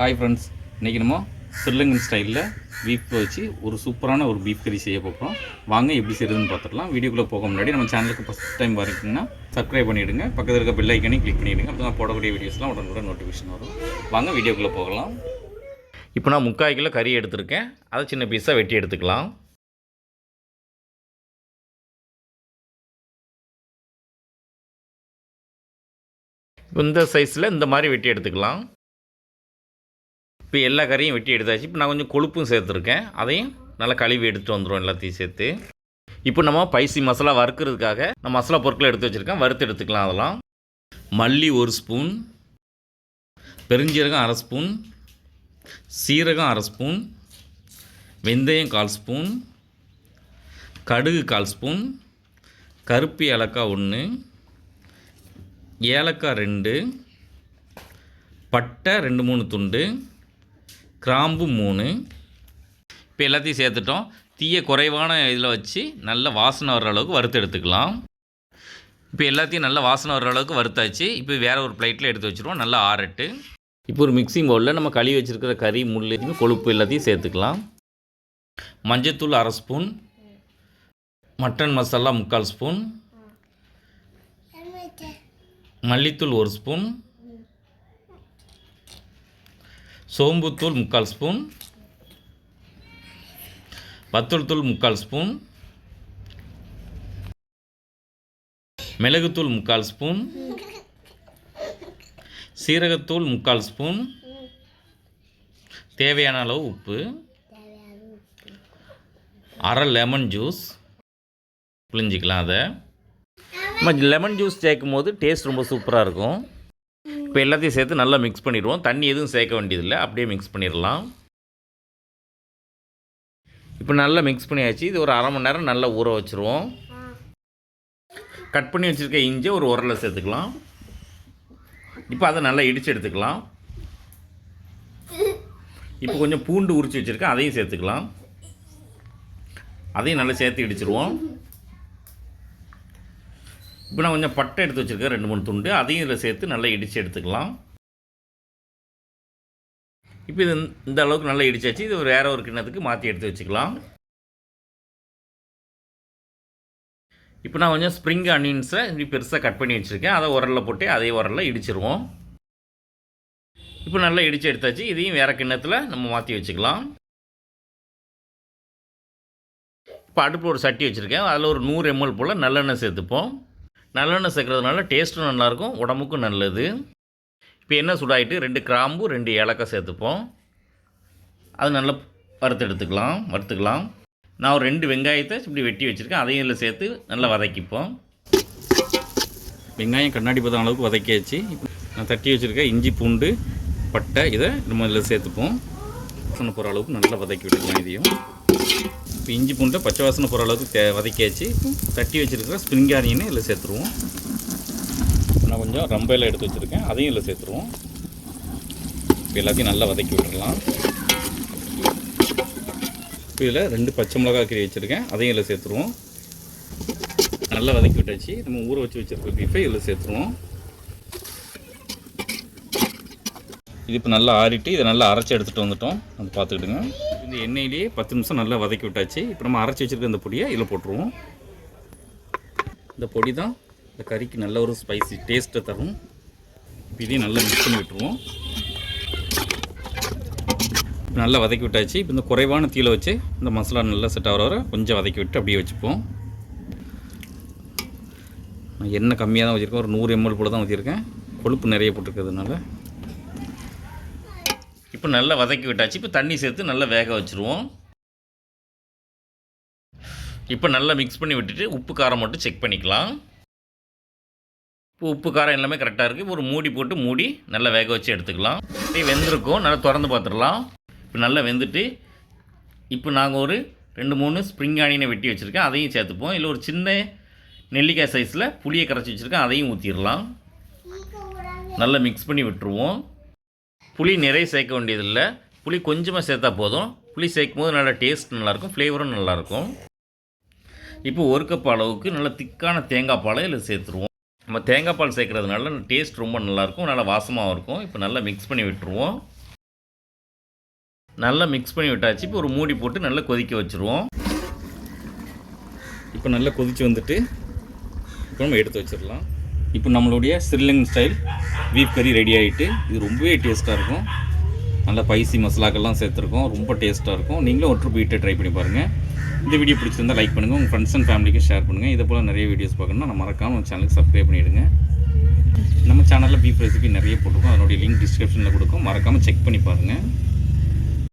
Hi friends இன்றைக்கி நம்ம ஸ்ரீலங்கன் ஸ்டைலில் பீஃப் வச்சு ஒரு சூப்பரான ஒரு பீஃப் கறி செய்ய போகிறோம் வாங்க எப்படி செய்யுதுன்னு பார்த்துடலாம் வீடியோக்குள்ளே போக முன்னாடி நம்ம சேனலுக்கு ஃபஸ்ட் டைம் வரீங்கன்னா சப்ஸ்கிரைப் பண்ணிவிடுங்க பக்கத்தில் இருக்க பெல் ஐக்கனையும் கிளிக் பண்ணிவிடுங்க அப்போ தான் போடக்கூடிய வீடியோஸ்லாம் உடனுக்குடன் நோட்டிஃபிகேஷன் வரும். வாங்க வீடியோக்குள்ளே போகலாம். இப்போ நான் முக்கால் கிலோ கறி எடுத்திருக்கேன். அதை சின்ன பீஸாக வெட்டி எடுத்துக்கலாம். இந்த சைஸில் இந்த மாதிரி வெட்டி எடுத்துக்கலாம். இப்போ எல்லா கறியும் வெட்டி எடுத்தாச்சு. இப்போ நான் கொஞ்சம் கொழுப்பும் சேர்த்துருக்கேன். அதையும் நல்லா கழுவி எடுத்துகிட்டு வந்துடும் எல்லாத்தையும் சேர்த்து. இப்போ நம்ம பைசி மசாலா வறுக்கிறதுக்காக நான் மசாலா பொருட்களை எடுத்து வச்சுருக்கேன். வறுத்து எடுத்துக்கலாம் அதெல்லாம். மல்லி ஒரு ஸ்பூன் பெருஞ்சீரகம் அரை ஸ்பூன் சீரகம் அரை ஸ்பூன் வெந்தயம் கால் ஸ்பூன் கடுகு கால் ஸ்பூன் கருப்பு ஏலக்காய் ஒன்று ஏலக்காய் ரெண்டு. பட்டை ரெண்டு மூணு துண்டு. கிராம்பு மூணு. இப்போ எல்லாத்தையும் சேர்த்துட்டோம். தீயை குறைவான இதில் வச்சு நல்ல வாசனை வர்ற அளவுக்கு வறுத்து எடுத்துக்கலாம். இப்போ எல்லாத்தையும் நல்ல வாசனை வர்ற அளவுக்கு வறுத்தாச்சு. இப்போ வேறு ஒரு பிளேட்டில் எடுத்து வச்சுருவோம். நல்லா ஆறட்டு. இப்போ ஒரு மிக்சிங் பவுலில் நம்ம கழுவி வச்சுருக்கிற கறி முள் கொழுப்பு எல்லாத்தையும் சேர்த்துக்கலாம். மஞ்சத்தூள் அரை ஸ்பூன். மட்டன் மசாலா முக்கால் ஸ்பூன். மல்லித்தூள் ஒரு ஸ்பூன். சோம்புத்தூள் முக்கால் ஸ்பூன். வத்தல் தூள் முக்கால் ஸ்பூன். மிளகுத்தூள் முக்கால் ஸ்பூன். சீரகத்தூள் முக்கால் ஸ்பூன். தேவையான அளவு உப்பு. அரை லெமன் ஜூஸ். புளிஞ்சிக்கலாம் அதை. லெமன் ஜூஸ் சேர்க்கும் போது டேஸ்ட் ரொம்ப சூப்பராக இருக்கும். இப்போ எல்லாத்தையும் சேர்த்து நல்லா மிக்ஸ் பண்ணிடுவோம். தண்ணி எதுவும் சேர்க்க வேண்டியதில்லை. அப்படியே மிக்ஸ் பண்ணிடலாம். இப்போ நல்லா மிக்ஸ் பண்ணியாச்சு. இது ஒரு அரை மணி நேரம் நல்லா ஊற வச்சுருவோம். கட் பண்ணி வச்சுருக்க இஞ்சி ஒரு உரலை சேர்த்துக்கலாம். இப்போ அதை நல்லா இடித்து எடுத்துக்கலாம். இப்போ கொஞ்சம் பூண்டு உரிச்சு வச்சுருக்கேன். அதையும் சேர்த்துக்கலாம். அதையும் நல்லா சேர்த்து இடிச்சிருவோம். இப்போ நான் கொஞ்சம் பட்டை எடுத்து வச்சுருக்கேன் ரெண்டு மூணு துண்டு. அதையும் இதில் சேர்த்து நல்லா இடித்து எடுத்துக்கலாம். இப்போ இது இந்த அளவுக்கு நல்லா இடிச்சாச்சு இது வேறு ஒரு கிண்ணத்துக்கு மாற்றி எடுத்து வச்சுக்கலாம். இப்போ நான் கொஞ்சம் ஸ்ப்ரிங் அனியன்ஸை இப்படி பெருசாக கட் பண்ணி வச்சுருக்கேன். அதை உரலில் போட்டு அதே உரலில் இடிச்சிருவோம். இப்போ நல்லா இடித்து எடுத்தாச்சு இதையும் வேறு கிண்ணத்தில் நம்ம மாற்றி வச்சுக்கலாம். இப்போ அடுப்பில் ஒரு சட்டி வச்சுருக்கேன். அதில் ஒரு நூறு எம்எல் போல் நல்லெண்ணெய் சேர்த்துப்போம். நல்லெண்ணெய் சேர்க்குறதுனால டேஸ்ட்டும் நல்லாயிருக்கும் உடம்புக்கும் நல்லது. இப்போ என்ன சுடாயிட்டு ரெண்டு கிராம்பு ரெண்டு ஏலக்காய் சேர்த்துப்போம். அது நல்லா வறுத்து எடுத்துக்கலாம் வறுத்துக்கலாம். நான் ஒரு ரெண்டு வெங்காயத்தை இப்படி வெட்டி வச்சுருக்கேன் அதையும் இதில் சேர்த்து நல்லா வதக்கிப்போம். வெங்காயம் கண்ணாடி பதம் அளவுக்கு வதக்கியாச்சு. நான் தட்டி வச்சுருக்கேன் இஞ்சி பூண்டு பட்டை இதை நம்ம இதில் சேர்த்துப்போம். வாசனை போகிற அளவுக்கு நல்லா வதக்கி விட்டுக்கலாம் இதையும். இப்போ இஞ்சி பூண்டை பச்சை வாசனை போகிற அளவுக்கு தே வதக்கியாச்சு. தட்டி வச்சுருக்கிற ஸ்ப்ரிங் ஆனியனை இதில் சேர்த்துருவோம். நான் கொஞ்சம் ரம்பையில் எடுத்து வச்சுருக்கேன். அதையும் இதில் சேர்த்துருவோம். இப்போ எல்லாத்தையும் நல்லா வதக்கி விட்டுடலாம் இப்போ இதில் ரெண்டு பச்சை மிளகா கறி வச்சுருக்கேன். அதையும் இதில் சேர்த்துருவோம். நல்லா வதக்கி விட்டாச்சு. நம்ம ஊற வச்சு வச்சுருக்க பீஃபை இதில் சேர்த்துருவோம். இது இப்போ நல்லா ஆறிட்டு இதை நல்லா அரைச்சி எடுத்துகிட்டு வந்துட்டோம். அது பார்த்துக்கிட்டுங்க இந்த எண்ணெயிலேயே பத்து நிமிஷம் நல்லா வதக்கி விட்டாச்சு. இப்போ நம்ம அரைச்சி வச்சுருக்க இந்த பொடியை இதில் போட்டுருவோம். இந்த பொடி தான் இந்த கறிக்கு நல்ல ஒரு ஸ்பைசி டேஸ்ட்டை தரும். இப்போ இதையும் நல்லா மிக்ஸ் பண்ணி விட்டுருவோம். நல்லா வதக்கி விட்டாச்சு. இப்போ இந்த குறைவான தீயில வச்சு இந்த மசாலா நல்லா செட் ஆகிற வர கொஞ்சம் வதக்கி விட்டு அப்படியே வச்சுப்போம். நான் எண்ணெய் கம்மியாக தான் வச்சுருக்கேன். ஒரு நூறு எம்எல் போல் தான் வச்சுருக்கேன் கொழுப்பு நிறைய போட்டிருக்கிறதுனால. இப்போ நல்லா வதக்கி விட்டாச்சு. இப்போ தண்ணி சேர்த்து நல்லா வேக வச்சுருவோம். இப்போ நல்லா மிக்ஸ் பண்ணி விட்டுட்டு உப்பு காரம் மட்டும் செக் பண்ணிக்கலாம். இப்போ உப்பு காரம் எல்லாமே கரெக்டாக இருக்குது ஒரு மூடி போட்டு மூடி நல்லா வேக வச்சு எடுத்துக்கலாம். இப்போ வெந்திருக்கும். நல்லா திறந்து பார்த்துடலாம். இப்போ நல்லா வெந்துட்டு இப்போ நாங்கள் ஒரு ரெண்டு மூணு ஸ்ப்ரிங் ஆனியனை வெட்டி வச்சுருக்கேன். அதையும் சேர்த்துப்போம். இல்லை ஒரு சின்ன நெல்லிக்காய் சைஸில் புளியை கரைச்சி வச்சுருக்கேன். அதையும் ஊற்றிடலாம் நல்லா மிக்ஸ் பண்ணி விட்டுருவோம். புளி நிறைய சேர்க்க வேண்டியதில்லை. புளி கொஞ்சமாக சேர்த்தா போதும். புளி சேர்க்கும் போது நல்லா டேஸ்ட் நல்லாயிருக்கும் ஃப்ளேவரும் நல்லாயிருக்கும். இப்போ ஒரு கப் அளவுக்கு நல்லா திக்கான தேங்காய் பாலை இதில் சேர்த்துருவோம். நம்ம தேங்காய் பால் சேர்க்குறதுனால டேஸ்ட் ரொம்ப நல்லாயிருக்கும் நல்லா வாசமாகவும் இருக்கும். இப்போ நல்லா மிக்ஸ் பண்ணி விட்டுருவோம். நல்லா மிக்ஸ் பண்ணி விட்டாச்சு இப்போ ஒரு மூடி போட்டு நல்லா கொதிக்க வச்சுருவோம். இப்போ நல்லா கொதிச்சு வந்துட்டு இப்போ நம்ம எடுத்து வச்சிடலாம். இப்போ நம்மளுடைய ஸ்ரீலங்கன் ஸ்டைல் பீஃப் கறி ரெடி ஆகிட்டு இது ரொம்பவே டேஸ்ட்டாக இருக்கும். நல்லா பைசி மசாலாக்கெல்லாம் சேர்த்துருக்கோம். ரொம்ப டேஸ்ட்டாக இருக்கும். நீங்களும் ஒற்று போயிட்டு ட்ரை பண்ணி பாருங்கள் இந்த வீடியோ பிடிச்சிருந்தா லைக் பண்ணுங்கள் உங்கள் ஃப்ரெண்ட்ஸ் அண்ட் ஃபேமிலிக்கு ஷேர் பண்ணுங்கள் இதே போல் நிறைய வீடியோஸ் பார்க்கணும்னா நம்ம மறக்காமல் சேனலுக்கு சப்ஸ்கிரைப் பண்ணிவிடுங்க நம்ம சேனலில் பீஃப் ரெசிபி நிறைய போட்டிருக்கோம். அதனுடைய லிங்க் டிஸ்கிரிப்ஷனில் கொடுக்கும். மறக்காமல் செக் பண்ணி பாருங்கள்